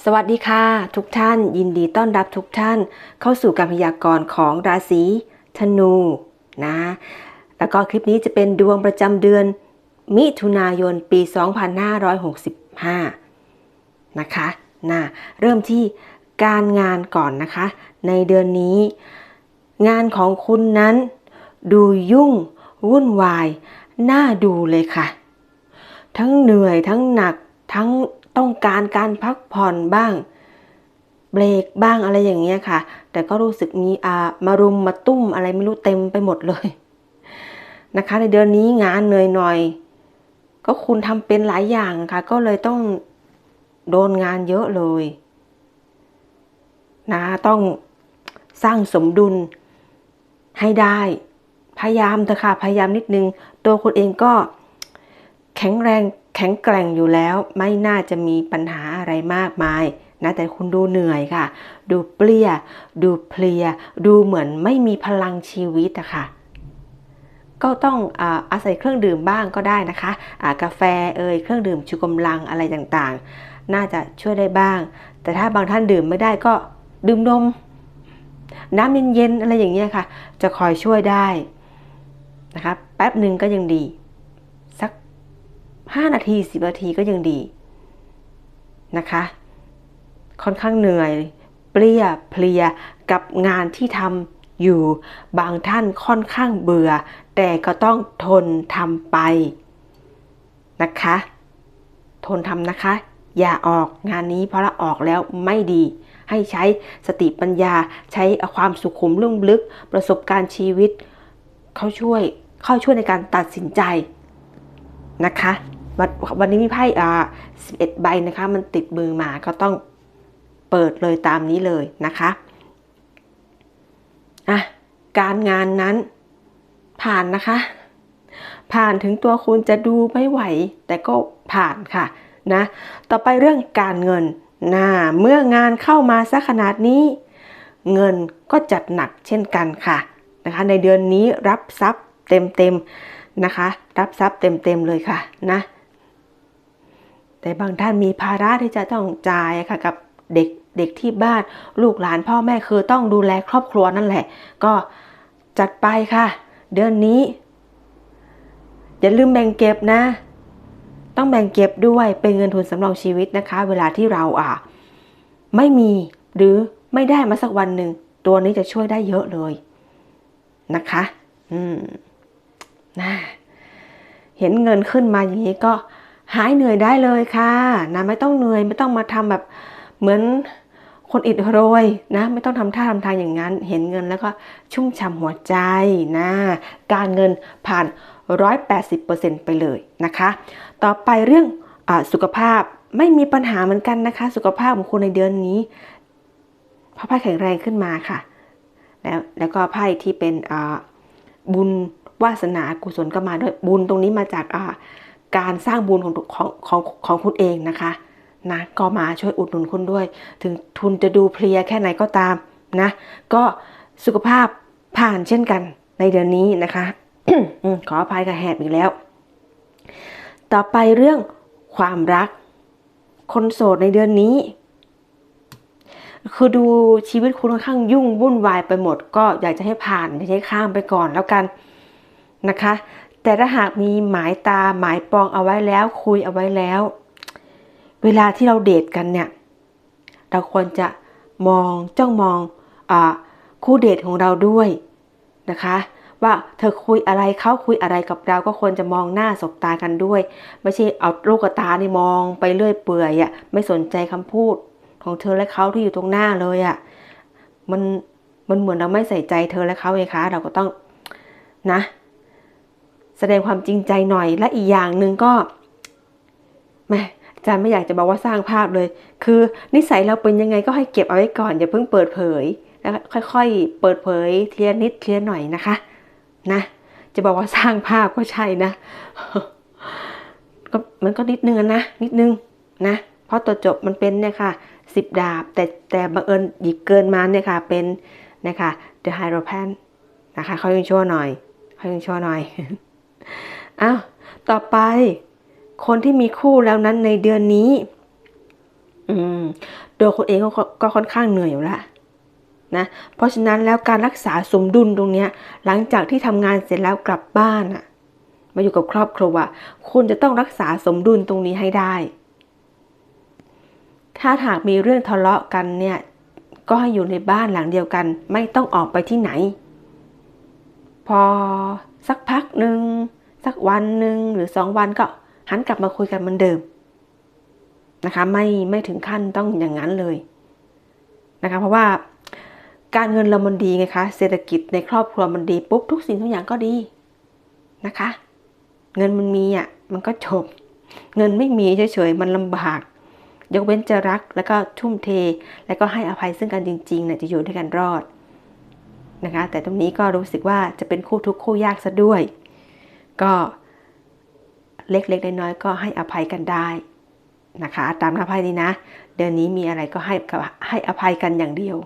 สวัสดีค่ะ ทุกท่านยินดีต้อนรับทุกท่านเข้าสู่การพยากรณ์ของราศีธนูนะแล้วก็คลิปนี้จะเป็นดวงประจำเดือนมิถุนายนปี 2565 นะคะนะเริ่มที่การงานก่อนนะคะ ในเดือนนี้ งานของคุณนั้น ดูยุ่ง วุ่นวาย น่าดูเลยค่ะ ทั้งเหนื่อยทั้งหนักทั้ง ต้องการการพักผ่อนบ้าง เบรกบ้างอะไรอย่างเงี้ยค่ะ แต่ก็รู้สึกมีอามารุมมาตุ้มอะไรไม่รู้เต็มไปหมดเลยนะคะ ในเดือนนี้งานเหนื่อยหน่อย ก็คุณทำเป็นหลายอย่างค่ะ ก็เลยต้องโดนงานเยอะเลยนะต้องสร้างสมดุลให้ได้ พยายามเถอะค่ะ พยายามนิดนึง ตัวคุณเองก็แข็งแรง แข็งแกร่งอยู่แล้วไม่น่าจะมีปัญหาอะไรมากมายนะแต่คุณดูเหนื่อยค่ะ ดูเปรี้ย ดูเพลีย ดูเหมือนไม่มีพลังชีวิตอะค่ะ ก็ต้องอาอาศัยเครื่องดื่มบ้างก็ได้นะคะะกาแฟเอ่ยเครื่องดื่มชูกำลังอะไรต่างๆ น่าจะช่วยได้บ้าง แต่ถ้าบางท่านดื่มไม่ได้ก็ดื่มนมน้ำเย็นๆอะไรอย่างเงี้ยค่ะ จะคอยช่วยได้นะคะแป๊บหนึ่งก็ยังดี 5 นาที 10 นาทีก็ยังดีนะคะ ค่อนข้างเหนื่อย เปรี้ยเพลียกับงานที่ทำอยู่บางท่านค่อนข้างเบื่อ แต่ก็ต้องทนทำไปนะคะ ทนทำนะคะ อย่าออกงานนี้เพราะละออกแล้วไม่ดีให้ใช้สติปัญญาใช้ความสุขุมลุ่มลึก ประสบการณ์ชีวิต เข้าช่วยเข้าช่วยในการตัดสินใจนะคะ วันวันนี้มีไพ่อ่าสิบเอ็ดใบนะคะ มันติดมือมาก็ต้องเปิดเลยตามนี้เลยนะคะอะการงานนั้นผ่านนะคะ ผ่านถึงตัวคุณจะดูไม่ไหว แต่ก็ผ่านค่ะนะต่อไปเรื่องการเงินนะเมื่องานเข้ามาซะขนาดนี้ เงินก็จัดหนักเช่นกันค่ะนะคะ ในเดือนนี้รับทรัพย์เต็มๆนะคะ รับทรัพย์เต็มๆเลยค่ะนะ แต่บางท่านมีภาระที่จะต้องจ่ายค่ะกับเด็กเด็กที่บ้านลูกหลานพ่อแม่คือต้องดูแลครอบครัวนั่นแหละ ก็จัดไปค่ะ เดือนนี้ อย่าลืมแบ่งเก็บนะ ต้องแบ่งเก็บด้วยเป็นเงินทุนสำรองชีวิตนะคะ เวลาที่เราอะไม่มีหรือไม่ได้มาสักวันหนึ่งตัวนี้จะช่วยได้เยอะเลยนะคะ อืมนะเห็นเงินขึ้นมาอย่างนี้ก็ หายเหนื่อยได้เลยค่ะนะไม่ต้องเหนื่อยไม่ต้องมาทำแบบเหมือนคนอิดโรยนะไม่ต้องทำท่าทำทางอย่างนั้น เห็นเงินแล้วก็ชุ่มฉ่ำหัวใจนะการเงินผ่าน 180%ไปเลยนะคะ ต่อไปเรื่องอสุขภาพไม่มีปัญหาเหมือนกันนะคะ สุขภาพของคุณในเดือนนี้พระไพ่แข็งแรงขึ้นมาค่ะ แล้วแล้วก็ไพ่ที่เป็นบุญวาสนากุศลก็มาด้วยบุญตรงนี้มาจาก การสร้างบุญของของของของคุณเองนะคะนะก็มาช่วยอุดหนุนคุณด้วย ถึงทุนจะดูเพลียแค่ไหนก็ตามนะ ก็สุขภาพผ่านเช่นกันในเดือนนี้นะคะขออภัยกับแหบอีกแล้ว ต่อไปเรื่องความรัก คนโสดในเดือนนี้ คือดูชีวิตคุณค่อนข้างยุ่งวุ่นวายไปหมด ก็อยากจะให้ผ่านให้ข้ามไปก่อนแล้วกันนะคะ แต่ถ้าหากมีหมายตาหมายปองเอาไว้แล้ว คุยเอาไว้แล้ว เวลาที่เราเดทกันเนี่ย เราควรจะมองจ้องมองอคู่เดทของเราด้วยนะคะ ว่าเธอคุยอะไรเขาคุยอะไรกับเราก็ควรจะมองหน้าสบตากันด้วย ไม่ใช่เอาลูกตานี่มองไปเรื่อยเปื่อยอะ่ะไม่สนใจคำพูดของเธอและเขาที่อยู่ตรงหน้าเลยอะ่ะมันมันเหมือนเราไม่ใส่ใจเธอและเขาไงคะ เราก็ต้องนะ แสดงความจริงใจหน่อย และอีกอย่างหนึ่งก็แม่อาจารย์ไม่อยากจะบอกว่าสร้างภาพเลย คือนิสัยเราเป็นยังไงก็ให้เก็บเอาไว้ก่อนอย่าเพิ่งเปิดเผย แล้วค่อยๆ เปิดเผยเทียนิดเทียหน่อยนะคะ นะ จะบอกว่าสร้างภาพก็ใช่นะก็มันก็นิดนึงนะ นิดนึงนะ เพราะตัวจบมันเป็นเนี่ยค่ะสิบดาบ แต่แต่บังเอิญหยิบเกินมาเนี่ยค่ะ เป็นนะคะ The Hierophant นะคะเขายังชั่วหน่อยเขายังชั่วหน่อย อ้าวต่อไป คนที่มีคู่แล้วนั้นในเดือนนี้ อืมตัวคุณเองก็ก็ค่อนข้างเหนื่อยอยู่ละนะเพราะฉะนั้นแล้วการรักษาสมดุลตรงเนี้ยหลังจากที่ทำงานเสร็จแล้วกลับบ้านอะมาอยู่กับครอบครัวคุณจะต้องรักษาสมดุลตรงนี้ให้ได้ ถ้าหากมีเรื่องทะเลาะกันเนี่ย ก็ให้อยู่ในบ้านหลังเดียวกัน ไม่ต้องออกไปที่ไหน พอ สักพักหนึ่งสักวันหนึ่งหรือสองวันก็หันกลับมาคุยกันเหมือนเดิมนะคะไม่ไม่ถึงขั้นต้องอย่างนั้นเลยนะคะเพราะว่าการเงินเรามันดีไงคะเศรษฐกิจในครอบครัวมันดีปุ๊บทุกสิ่งทุกอย่างก็ดีนะคะ เงินมันมีอะมันก็จบ เงินไม่มีเฉยๆมันลำบาก ยกเว้นจะรักแล้วก็ทุ่มเท แล้วก็ให้อภัยซึ่งกันจริงๆเนี่ยจะอยู่ด้วยกันรอด นะคะ แต่ตรงนี้ก็รู้สึกว่าจะเป็นคู่ทุกคู่ยากซะด้วย ก็เล็กๆน้อยๆก็ให้อภัยกันได้นะคะ ตามอภัยนี้นะ เดือนนี้มีอะไรก็ให้ให้อภัยกันอย่างเดียว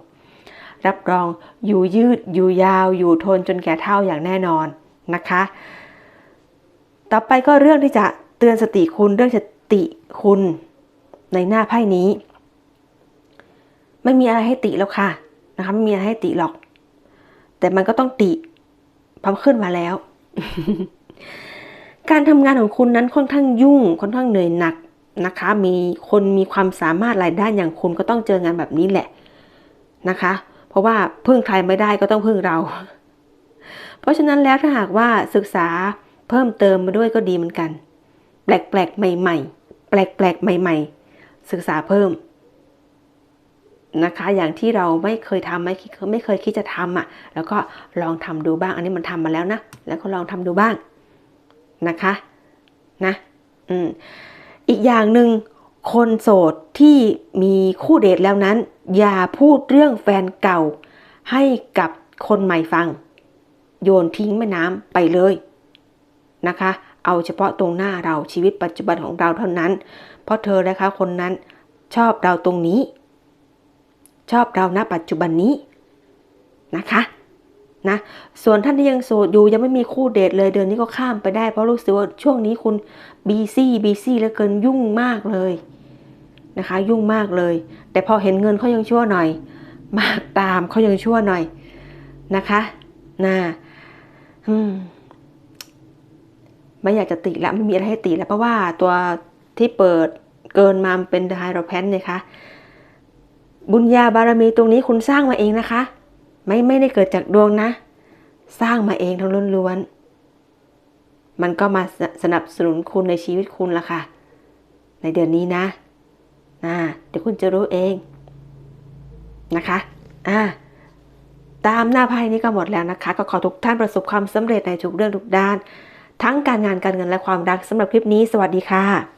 รับรองอยู่ยืดอยู่ยาวอยู่ทนจนแก่เท่าอย่างแน่นอนนะคะ ต่อไปก็เรื่องที่จะเตือนสติคุณเรื่องสติคุณในหน้าไพ่นี้ ไม่มีอะไรให้ติแล้วค่ะนะคะไม่มีอะไรให้ติหรอก แต่มันก็ต้องติพอมขึ้นมาแล้ว การทำงานของคุณนั้นค่อนข้างยุ่ง ค่อนข้างเหนื่อยหนักนะคะ มีคนมีความสามารถหลายด้านอย่างคุณก็ต้องเจองานแบบนี้แหละนะคะ เพราะว่าพึ่งใครไม่ได้ก็ต้องพึ่งเรา เพราะฉะนั้นแล้วถ้าหากว่าศึกษาเพิ่มเติมมาด้วยก็ดีเหมือนกัน แปลกๆใหม่ ๆ แปลกๆใหม่ ๆ ศึกษาเพิ่ม นะคะ อย่างที่เราไม่เคยทำไม่ไม่เคยคิดจะทำอะ แล้วก็ลองทำดูบ้าง อันนี้มันทำมาแล้วนะ แล้วก็ลองทำดูบ้างนะคะนะอืมอีกอย่างหนึ่งคนโสดที่มีคู่เดทแล้วนั้น อย่าพูดเรื่องแฟนเก่า ให้กับคนใหม่ฟัง โยนทิ้งแม่น้ำไปเลยนะคะ เอาเฉพาะตรงหน้าเราชีวิตปัจจุบันของเราเท่านั้น เพราะเธอนะคะคนนั้นชอบเราตรงนี้ ชอบเราณปัจจุบันนี้นะคะนะส่วนท่านที่ยังโสดอยู่ยังไม่มีคู่เดทเลยเดือนนี้ก็ข้ามไปได้ เพราะรู้สึกว่าช่วงนี้คุณบีซี่บีซี่แล้วเกินยุ่งมากเลยนะคะ ยุ่งมากเลย แต่พอเห็นเงินเขายังชั่วหน่อย มากตามเขายังชั่วหน่อยนะคะนะอืมไม่อยากจะติละไม่มีอะไรให้ติแล้วเพราะว่าตัวที่เปิดเกินมาเป็นไฮโดรแพนเนี่ยคะ บุญญาบารมีตรงนี้คุณสร้างมาเองนะคะ ไม่ไม่ได้เกิดจากดวงนะ สร้างมาเองทั้งล้วนๆมันก็มาสนับสนุนคุณในชีวิตคุณละค่ะ ในเดือนนี้นะนะเดี๋ยวคุณจะรู้เองนะคะอ่าตามหน้าไพ่นี้ก็หมดแล้วนะคะ ก็ขอทุกท่านประสบความสำเร็จในทุกเรื่องทุกด้าน ทั้งการงานการเงินและความรักสำหรับคลิปนี้ สวัสดีค่ะ